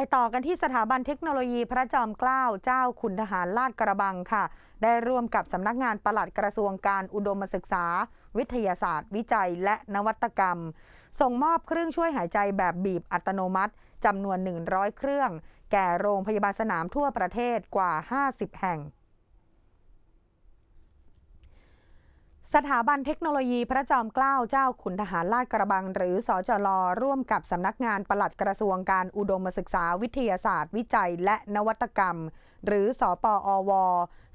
ไปต่อกันที่สถาบันเทคโนโลยีพระจอมเกล้าเจ้าคุณทหารลาดกระบังค่ะ ได้ร่วมกับสำนักงานปลัดกระทรวงการอุดมศึกษา วิทยาศาสตร์ วิจัย และนวัตกรรม ส่งมอบเครื่องช่วยหายใจแบบบีบอัตโนมัติจำนวน 100 เครื่อง แก่โรงพยาบาลสนามทั่วประเทศกว่า 50 แห่ง สถาบันเทคโนโลยีพระจอมเกล้าเจ้าขุนทหารลาดกระบัง หรือสอจลร่วมกับสำนักงานปลัดกระทรวงการอุดมศึกษาวิทยาศาสตร์ วิจัยและนวัตกรรม หรือสอปอว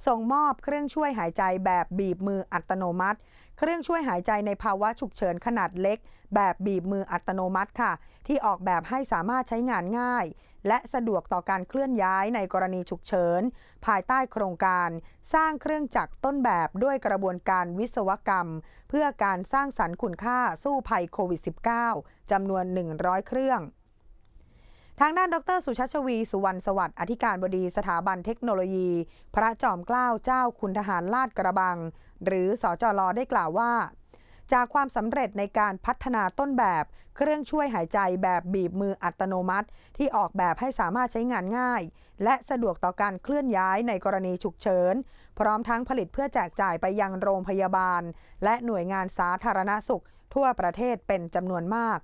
ส่งมอบเครื่องช่วยหายใจแบบบีบมืออัตโนมัติ เครื่องช่วยหายใจในภาวะฉุกเฉินขนาดเล็ก แบบบีบมืออัตโนมัติค่ะ ที่ออกแบบให้สามารถใช้งานง่าย และสะดวกต่อการเคลื่อนย้ายในกรณีฉุกเฉิน ภายใต้โครงการ สร้างเครื่องจักรต้นแบบด้วยกระบวนการวิศวกรรม เพื่อการสร้างสรรค์คุณค่าสู้ภัยโควิด -19 จำนวน 100 เครื่องทางด้านดรสุชัชวี สุวรรณสวัสดิ์อธิการบดีสถาบันเทคโนโลยี พระจอมเกล้าเจ้าคุณทหารลาดกระบัง หรือสอจลได้กล่าวว่า จากความสำเร็จในการพัฒนาต้นแบบ เครื่องช่วยหายใจแบบบีบมืออัตโนมัติ ที่ออกแบบให้สามารถใช้งานง่าย และสะดวกต่อการเคลื่อนย้ายในกรณีฉุกเฉิน พร้อมทั้งผลิตเพื่อแจกจ่ายไปยังโรงพยาบาล และหน่วยงานสาธารณสุข ทั่วประเทศเป็นจำนวนมาก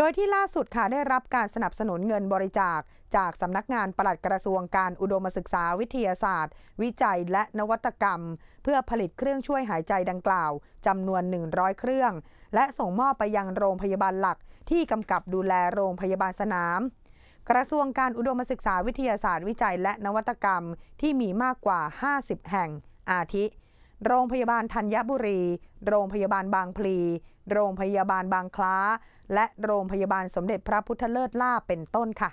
โดยที่ล่าสุดค่ะได้รับการสนับสนุนเงินบริจาค จากสำนักงานปลัดกระทรวงการอุดมศึกษาวิทยาศาสตร์ วิจัยและนวัตกรรม เพื่อผลิตเครื่องช่วยหายใจดังกล่าวจำนวน 100 เครื่อง และส่งมอบไปยังโรงพยาบาลหลัก ที่กำกับดูแลโรงพยาบาลสนามกระทรวงการอุดมศึกษาวิทยาศาสตร์วิจัยและนวัตกรรมที่มีมากกว่า 50 แห่ง อาทิ โรงพยาบาลธัญบุรี โรงพยาบาลบางพลี โรงพยาบาลบางคล้า และโรงพยาบาลสมเด็จพระพุทธเลิศล่าเป็นต้นค่ะ